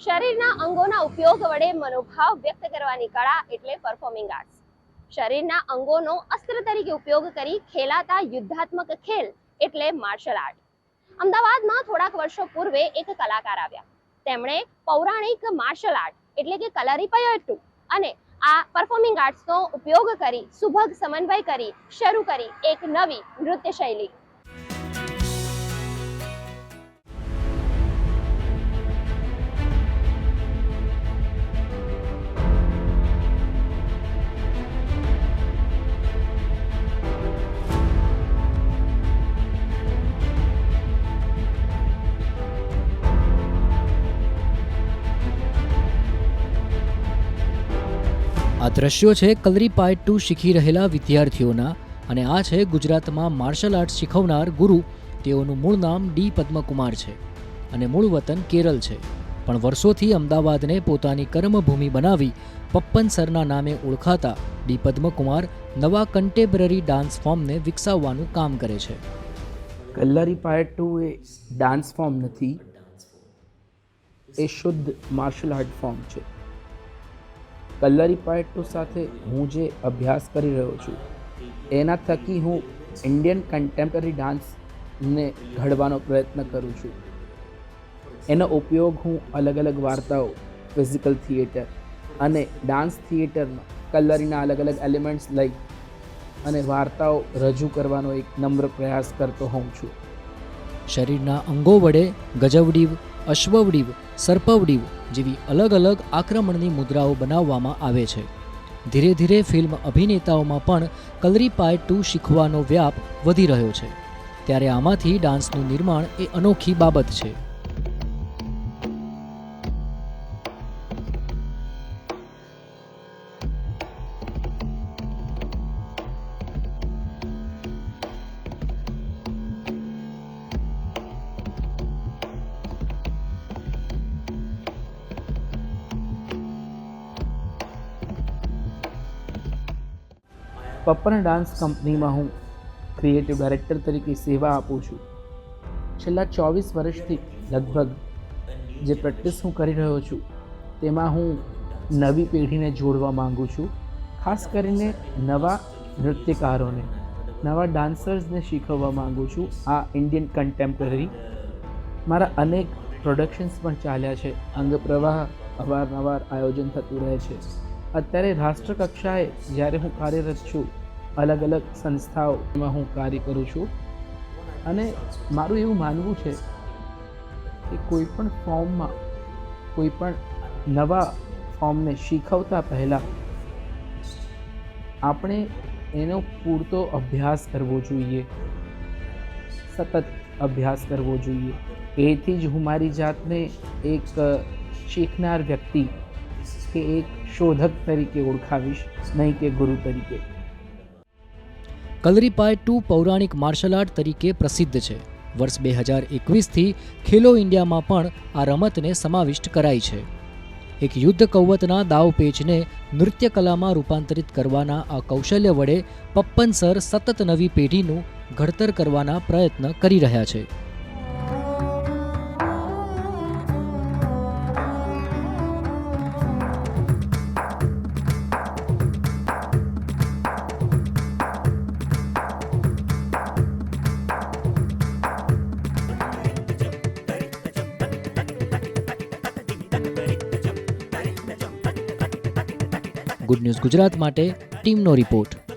શરીરના અંગોના ઉપયોગ વડે મનોભાવ વ્યક્ત કરવાની કળા એટલે પરફોર્મિંગ આર્ટ્સ શરીરના અંગોનો અસ્ત્ર તરીકે ઉપયોગ કરી ખેલાતા યુદ્ધાત્મક ખેલ એટલે માર્શલ આર્ટ અમદાવાદમાં થોડાક વર્ષો પૂર્વે એક કલાકાર આવ્યા. તેમણે પૌરાણિક માર્શલ આર્ટ એટલે કે કલારીપયટ્ટુ અને આ પરફોર્મિંગ આર્ટ્સનો ઉપયોગ કરી સુભગ સમન્વય કરી શરૂ કરી એક નવી નૃત્ય શૈલી આ દ્રશ્યો છે કલરી પાર્ટ ટુ શીખી રહેલા વિદ્યાર્થીઓના અને આ છે ગુજરાતમાં માર્શલ આર્ટ શીખવનાર ગુરુ. તેઓનું મૂળ નામ ડી. પદ્મકુમાર છે અને મૂળ વતન કેરળ છે. પણ વર્ષોથી અમદાવાદને પોતાની કર્મભૂમિ બનાવી પપ્પન સરના નામે ઓળખાતા ડી. પદ્મકુમાર નવા કન્ટેમ્પરરી ડાન્સ ફોર્મને વિકસાવવાનું કામ કરે છે. કલ્લારી ટુ એ ડાન્સ ફોર્મ નથી. એ શુદ્ધ માર્શલ આર્ટ ફોર્મ છે. કલ્લારી પાયટુ સાથે હું જે અભ્યાસ કરી રહ્યો છું, એના થકી હું ઇન્ડિયન કન્ટેમ્પરરી ડાન્સને ઘડવાનો પ્રયત્ન કરું છું. એનો ઉપયોગ હું અલગ અલગ વાર્તાઓ ફિઝિકલ થિયેટર અને ડાન્સ થિયેટરમાં કલરીના અલગ અલગ એલિમેન્ટ્સ લઈ અને વાર્તાઓ રજૂ કરવાનો એક નમ્ર પ્રયાસ કરતો હોઉં છું. શરીરના અંગો વડે ગજવડીવ અશ્વવડીવ, સર્પવડીવ જેવી અલગ અલગ આક્રમણની મુદ્રાઓ બનાવવામાં આવે છે. ધીરે ધીરે ફિલ્મ અભિનેતાઓમાં પણ કલરી પાય ટુ શીખવાનો વ્યાપ વધી રહ્યો છે. ત્યારે આમાંથી ડાન્સનું નિર્માણ એ અનોખી બાબત છે. પપ્પન ડાન્સ કંપનીમાં હું ક્રિએટિવ ડાયરેક્ટર તરીકે સેવા આપું છું. છેલ્લા ચોવીસ વર્ષથી લગભગ જે પ્રેક્ટિસ હું કરી રહ્યો છું, તેમાં હું નવી પેઢીને જોડવા માગું છું. ખાસ કરીને નવા નૃત્યકારોને, નવા ડાન્સર્સને શીખવવા માગું છું. આ ઇન્ડિયન કન્ટેમ્પરરી મારા અનેક પ્રોડક્શન્સ પણ ચાલ્યા છે. અંગ પ્રવાહ, અવારનવાર આયોજન થતું રહે છે. અત્યારે રાષ્ટ્રકક્ષાએ જ્યારે હું કાર્યરત છું અલગ અલગ સંસ્થાઓમાં હું કાર્ય કરું છું. અને મારું એવું માનવું છે કે કોઈ પણ ફોર્મમાં, કોઈ પણ નવા ફોર્મને શીખવતા પહેલાં આપણે એનો પૂરતો અભ્યાસ કરવો જોઈએ. સતત અભ્યાસ કરવો જોઈએ. એથી જ હું મારી જાતને એક શીખનાર વ્યક્તિ કે એક શોધક તરીકે ઓળખાવીશ, નહીં કે ગુરુ તરીકે. કલરી પાય ટુ પૌરાણિક માર્શલ આર્ટ તરીકે પ્રસિદ્ધ છે. વર્ષ બે હજાર એકવીસથી ખેલો ઇન્ડિયામાં પણ આ રમતને સમાવિષ્ટ કરાઈ છે. એક યુદ્ધ કૌવતના દાવપેચને નૃત્ય કલામાં રૂપાંતરિત કરવાના આ કૌશલ્ય વડે પપ્પન સર સતત નવી પેઢીનું ઘડતર કરવાના પ્રયત્ન કરી રહ્યા છે. ગુડ ન્યૂઝ ગુજરાત માટે ટીમનો રિપોર્ટ.